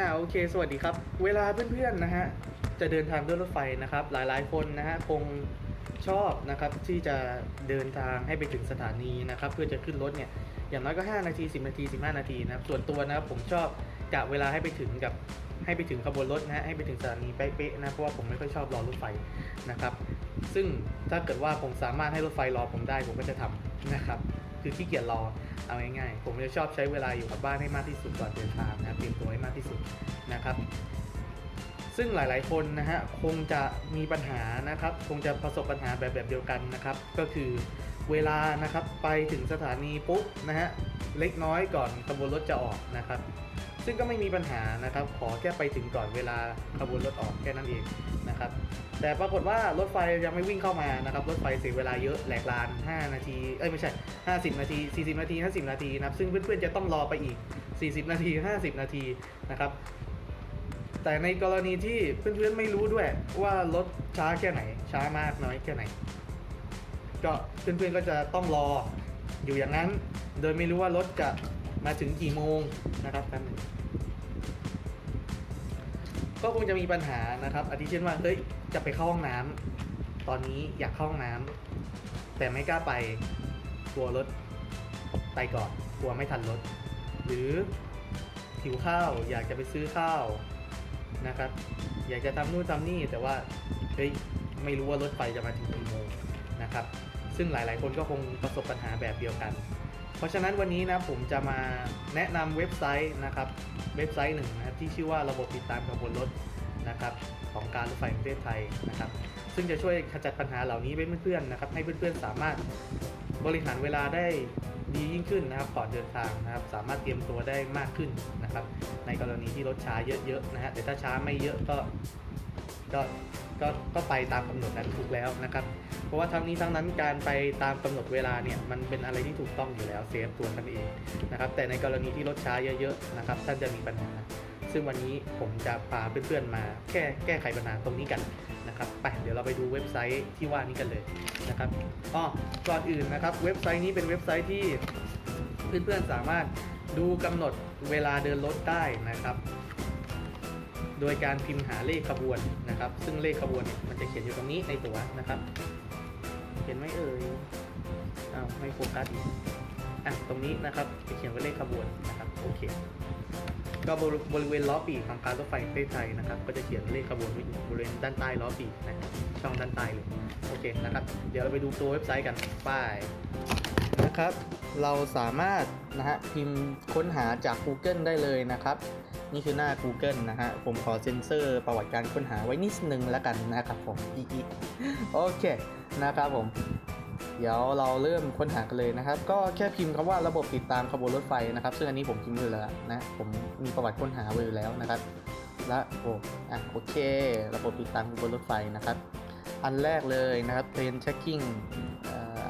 อ่าโอเค สวัสดีครับ เวลาเพื่อนๆนะฮะจะเดินทางด้วยรถไฟนะครับ หลายๆคนนะฮะคงชอบนะครับที่จะเดินทางให้ไปถึงสถานีนะครับเพื่อจะขึ้นรถเนี่ยอย่างน้อยก็ 5 นาที 10 นาที 15 นาทีนะครับส่วนตัวนะครับผมชอบกะเวลาให้ไปถึงกับให้ไปถึงขบวนรถนะฮะให้ไปถึงสถานีเป๊ะๆนะเพราะว่าผมไม่ค่อยชอบรอรถไฟนะครับ ซึ่งถ้าเกิดว่าผมสามารถให้รถไฟรอผมได้ผมก็จะทำนะครับ คือขี้เกียจรอเอาง่ายๆผมจะชอบใช้เวลาอยู่กับบ้านให้มากที่สุดก่อนเดินทางนะครับเตรียมตัวให้มากที่สุดนะครับ ซึ่งหลายๆคนนะฮะคงจะมีปัญหานะครับ คงจะประสบปัญหาแบบแบบเดียวกันนะครับ ก็คือเวลานะครับไปถึงสถานีปุ๊บนะฮะเล็กน้อยก่อนขบวนรถจะออกนะครับ ซึ่งก็ไม่มีปัญหานะครับ ขอแค่ไปถึงก่อนเวลาขบวนรถออกแค่นั้นเองนะครับแต่ปรากฏว่ารถไฟยังไม่วิ่งเข้ามานะครับ รถไฟเสียเวลาเยอะแหลกลาน 5 นาที เอ้ยไม่ใช่ 50 นาที 40 นาที 50 นาทีนะครับ ซึ่งเพื่อนๆจะต้องรอไปอีก 40 นาที 50 นาทีนะครับ แต่ในกรณีที่เพื่อนๆไม่รู้ด้วยว่ารถช้าแค่ไหน ช้ามากน้อยแค่ไหน ก็เพื่อนๆก็จะต้องรออยู่อย่างนั้น โดยไม่รู้ว่ารถจะ มาถึงกี่โมงนะครับกันก็คงจะมีปัญหานะครับอาทิเช่นว่าเฮ้ยจะไปเข้าห้องน้ำตอนนี้อยากเข้าห้องน้ำแต่ไม่กล้าไปกลัวรถไปก่อนกลัวไม่ทันรถหรือหิวข้าวอยากจะไปซื้อข้าวนะครับ อยากจะทำนู่นทำนี่แต่ว่าเฮ้ยไม่รู้ว่ารถไฟจะมาถึงกี่โมงนะครับ ซึ่งหลายๆ คนก็คงประสบปัญหาแบบเดียวกัน เพราะฉะนั้นวันนี้นะผมจะมาแนะนำเว็บไซต์นะครับเว็บไซต์หนึ่งนะครับที่ชื่อว่าระบบติดตามขบวนรถนะครับของการรถไฟประเทศไทยนะครับซึ่งจะช่วยขจัดปัญหาเหล่านี้ไว้เพื่อนๆนะครับให้เพื่อนๆสามารถบริหารเวลาได้ดียิ่งขึ้นนะครับก่อนเดินทางนะครับสามารถเตรียมตัวได้มากขึ้นนะครับในกรณีที่รถช้าเยอะๆนะฮะแต่ถ้าช้าไม่เยอะก็ก็ก็ก็ไปตามกำหนดนั้นถูกแล้วนะครับ เพราะว่าทั้งนี้ทั้งนั้นการไปตามกำหนดเวลาเนี่ยมันเป็นอะไรที่ถูกต้องอยู่แล้วเซฟตัวท่านเองนะครับแต่ในกรณีที่รถช้าเยอะๆนะครับท่านจะมีปัญหา ซึ่งวันนี้ผมจะพาเพื่อนๆมาแก้แก้ไขปัญหาตรงนี้กันนะครับไปเดี๋ยวเราไปดูเว็บไซต์ที่ว่านี้กันเลยนะครับอ๋อก่อนอื่นนะครับเว็บไซต์นี้เป็นเว็บไซต์ที่เพื่อนๆสามารถดูกำหนดเวลาเดินรถได้นะครับ โดยการพิมพ์หาเลขขบวนนะครับ ซึ่งเลขขบวนเนี่ยมันจะเขียนอยู่ตรงนี้ในตัวนะครับ เห็นไหมเอ่ยอ้าวไม่โฟกัสอีกอะตรงนี้นะครับจะเขียนว่าเลขขบวนนะครับโอเคก็บริบรเวณล้อปีกของการรถไฟประเทศไทยนะครับ ก็จะเขียนเลขขบวนไว้อยู่บริเวณด้านใต้ล้อปีกนะครับช่องด้านใต้เลยโอเคนะครับ เดี๋ยวเราไปดูตัวเว็บไซต์กันไป้ายนะครับ เราสามารถนะฮะพิมพ์ค้นหาจาก Google ได้เลยนะครับ นี่คือหน้า Google นะฮะ ผมขอเซ็นเซอร์ประวัติการค้นหาไว้นิดนึงแล้วกันนะครับผมอีอีโอเคนะครับผม เดี๋ยวเราเริ่มค้นหากันเลยนะครับ ก็แค่พิมพ์คำว่าระบบติดตามขบวนรถไฟนะครับ ซึ่งอันนี้ผมพิมพ์อยู่แล้วนะผมมีประวัติค้นหาไว้อยู่แล้วนะครับ และโอ้อะโอเค ระบบติดตามขบวนรถไฟนะครับ อันแรกเลยนะครับ train checking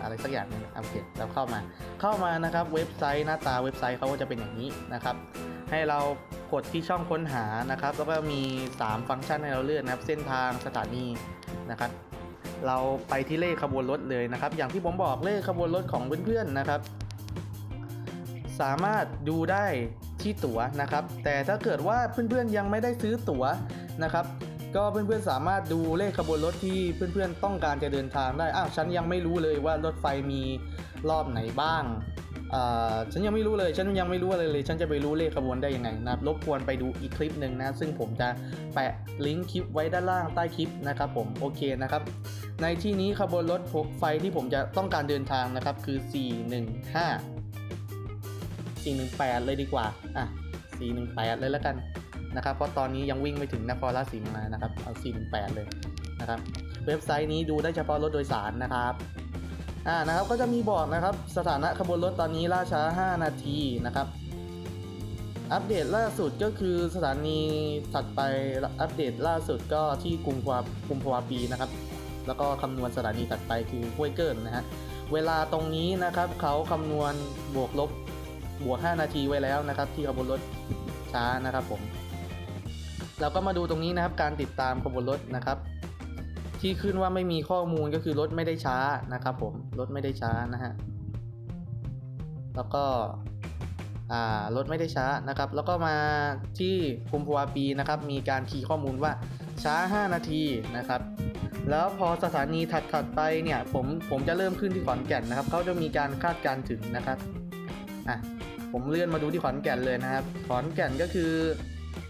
อะไรสักอย่างนึงโอเคเราเข้ามา เข้ามานะครับเว็บไซต์หน้าตาเว็บไซต์เขาก็จะเป็นอย่างนี้นะครับ ให้เรา กดที่ช่องค้นหานะครับ แล้วก็มี 3 ฟังก์ชันให้เราเลือกนะครับ เส้นทางสถานีนะครับ เราไปที่เลขขบวนรถเลยนะครับ อย่างที่ผมบอกเลขขบวนรถของเพื่อนๆนะครับ สามารถดูได้ที่ตั๋วนะครับ แต่ถ้าเกิดว่าเพื่อนๆยังไม่ได้ซื้อตั๋วนะครับ ก็เพื่อนๆสามารถดูเลขขบวนรถที่เพื่อนๆต้องการจะเดินทางได้ อ้าวฉันยังไม่รู้เลยว่ารถไฟมีรอบไหนบ้าง ฉันยังไม่รู้เลย ฉันยังไม่รู้อะไรเลย ฉันจะไปรู้เลขขบวนได้ยังไงนะครับรบกวนไปดูอีกคลิปหนึ่งนะ ซึ่งผมจะแปะลิงก์คลิปไว้ด้านล่างใต้คลิปนะครับผม โอเคนะครับ ในที่นี้ขบวนรถไฟที่ผมจะต้องการเดินทางนะครับ คือ 415 418 เลยดีกว่า อะ 418 เลยแล้วกันนะครับ เพราะตอนนี้ยังวิ่งไม่ถึงนครราชสีมานะครับ เอา 418 เลยนะครับ เว็บไซต์นี้ดูได้เฉพาะรถโดยสารนะครับ อ่านะครับก็จะมีบอกนะครับสถานะขบวนรถตอนนี้ล่าช้า 5 นาทีนะครับ อัปเดตล่าสุดก็คือสถานีถัดไปอัปเดตล่าสุดก็ที่กรุงพวากุมภาวะปีนะครับ แล้วก็คำนวณสถานีถัดไปคือห้วยเกินนะฮะเวลาตรงนี้นะครับเขาคำนวณบวกลบบวก 5 นาทีไว้แล้วนะครับ ที่ขบวนรถช้านะครับผมเราก็มาดูตรงนี้นะครับการติดตามขบวนรถนะครับ ที่ขึ้นว่าไม่มีข้อมูลก็คือรถไม่ได้ช้านะครับผมรถไม่ได้ช้านะฮะแล้วก็อ่ารถไม่ได้ช้านะครับ แล้วก็มาที่กุมภาวาปีนะครับมีการคีย์ข้อมูลว่าช้า 5 นาทีนะครับ แล้วพอสถานีถัดๆไปเนี่ยผมผมจะเริ่มขึ้นที่ขอนแก่นนะครับเขาจะมีการคาดการถึงนะครับอะผมเลื่อนมาดูที่ขอนแก่นเลยนะครับ ขอนแก่นก็คือ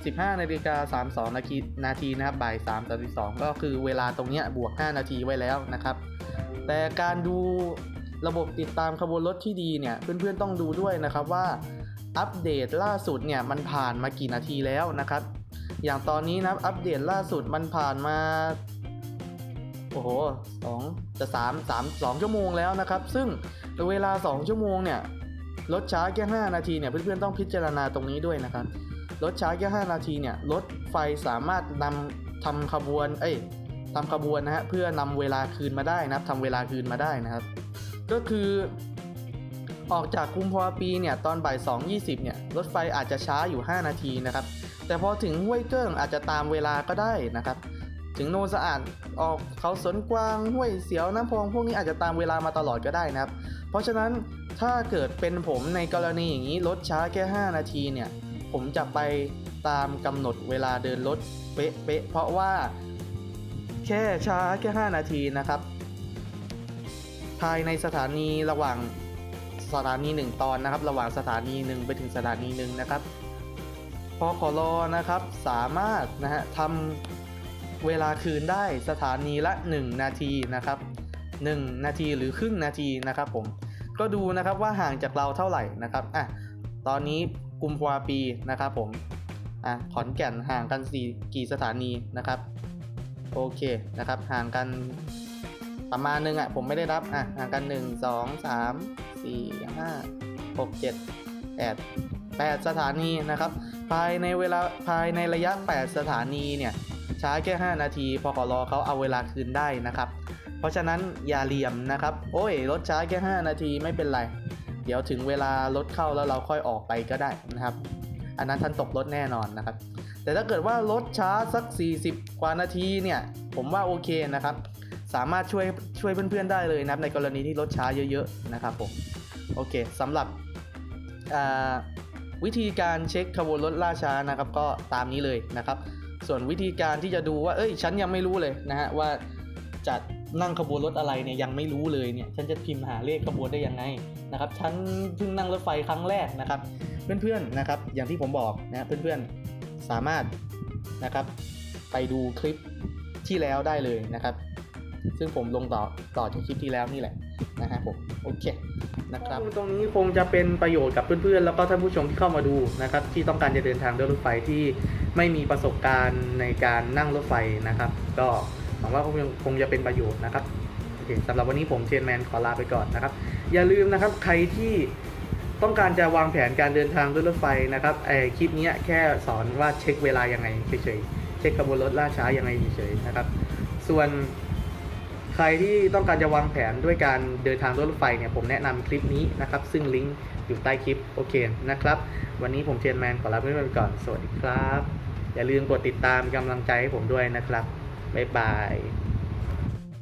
15นาฬิกา32นาทีนาทีนะครับบ่าย3 32ก็คือเวลาตรงเนี้ยบวก 5 นาทีไว้แล้วนะครับ แต่การดูระบบติดตามขบวนรถที่ดีเนี่ยเพื่อนๆต้องดูด้วยนะครับว่าอัปเดตล่าสุดเนี่ยมันผ่านมากี่นาทีแล้วนะครับ อย่างตอนนี้นะอัปเดตล่าสุดมันผ่านมาโอ้โหสองจะสามสามสองชั่วโมงแล้วนะครับ ซึ่งเวลา 2 ชั่วโมงเนี่ยรถช้าแค่5นาทีเนี่ยเพื่อนๆต้องพิจารณาตรงนี้ด้วยนะครับ รถช้าแค่5นาทีเนี่ยรถไฟสามารถนำทำขบวน เอ้ยทำขบวนนะฮะเพื่อนำเวลาคืนมาได้นะครับทำเวลาคืนมาได้นะครับ ก็คือออกจากกุมภาวาปีเนี่ยตอนบ่าย2.20เนี่ยรถไฟอาจจะช้าอยู่ 5 นาทีนะครับ แต่พอถึงห้วยเกิ้งอาจจะตามเวลาก็ได้นะครับ ถึงโนสะอาดออกเขาสนกวางห้วยเสียวน้ำพองพวกนี้อาจจะตามเวลามาตลอดก็ได้นะครับ เพราะฉะนั้นถ้าเกิดเป็นผมในกรณีอย่างนี้รถช้าแค่ 5 นาทีเนี่ย ผมจะไปตามกำหนดเวลาเดินรถเป๊ะๆเพราะว่าแค่ช้าแค่ 5 นาทีนะครับ ภายในสถานีระหว่างสถานี 1 ตอนนะครับ ระหว่างสถานีหนึ่งไปถึงสถานีหนึ่งนะครับพอขอรอนะครับสามารถนะฮะทำเวลาคืนได้สถานีละ 1 นาทีนะครับ 1 นาทีหรือครึ่งนาทีนะครับผมก็ดูนะครับว่าห่างจากเราเท่าไหร่นะครับอะตอนนี้ กุมภาปีนะครับผมอะขอนแก่นห่างกันสี่กี่สถานีนะครับโอเคนะครับห่างกันประมาณนึงอะผมไม่ได้รับอะห่างกัน 1 2 3 4 5 6 7 8 8 สถานีนะครับ ภายในเวลาภายในระยะ 8 สถานีเนี่ยช้าแค่ 5 นาทีพอขอรอเขาเอาเวลาคืนได้นะครับ เพราะฉะนั้นอย่าเหลี่ยมนะครับ โอ้ยรถช้าแค่ 5 นาทีไม่เป็นไร เดี๋ยวถึงเวลารถเข้าแล้วเราค่อยออกไปก็ได้นะครับ อันนั้นท่านตกรถแน่นอนนะครับ แต่ถ้าเกิดว่ารถช้าสัก 40 กว่านาทีเนี่ยผมว่าโอเคนะครับ สามารถช่วยช่วยเพื่อนๆได้เลยนะครับ ในกรณีที่รถช้าเยอะๆนะครับผมโอเคสำหรับวิธีการเช็คขบวนรถล่าช้านะครับก็ตามนี้เลยนะครับ ส่วนวิธีการที่จะดูว่าเอ้ยฉันยังไม่รู้เลยนะฮะว่าจะ นั่งขบวนรถอะไรเนี่ยยังไม่รู้เลยเนี่ยฉันจะพิมพ์หาเลขขบวนได้ยังไงนะครับฉันเพิ่งนั่งรถไฟครั้งแรกนะครับ เพื่อนๆนะครับ อย่างที่ผมบอกนะเพื่อนๆสามารถนะครับ ไปดูคลิปที่แล้วได้เลยนะครับ ซึ่งผมลงต่อต่อจากคลิปที่แล้วนี่แหละนะฮะผมโอเคนะครับตรงนี้คงจะเป็นประโยชน์กับเพื่อนๆ แล้วก็ท่านผู้ชมที่เข้ามาดูนะครับ ที่ต้องการจะเดินทางด้วยรถไฟที่ไม่มีประสบการณ์ในการนั่งรถไฟนะครับ ก็ หวังว่าคงคงจะเป็นประโยชน์นะครับโอเคสำหรับวันนี้ผมเชนแมนขอลาไปก่อนนะครับ อย่าลืมนะครับใครที่ต้องการจะวางแผนการเดินทางด้วยรถไฟนะครับไอคลิปนี้แค่สอนว่าเช็คเวลายังไงเฉยๆเช็คขบวนรถล่าช้ายังไงเฉยๆนะครับ ส่วนใครที่ต้องการจะวางแผนด้วยการเดินทางด้วยรถไฟเนี่ยผมแนะนำคลิปนี้นะครับ ซึ่งลิงก์อยู่ใต้คลิปโอเคนะครับ วันนี้ผมเชนแมนขอลาไปก่อนสวัสดีครับ อย่าลืมกดติดตามเป็นกำลังใจให้ผมด้วยนะครับ บ๊ายบาย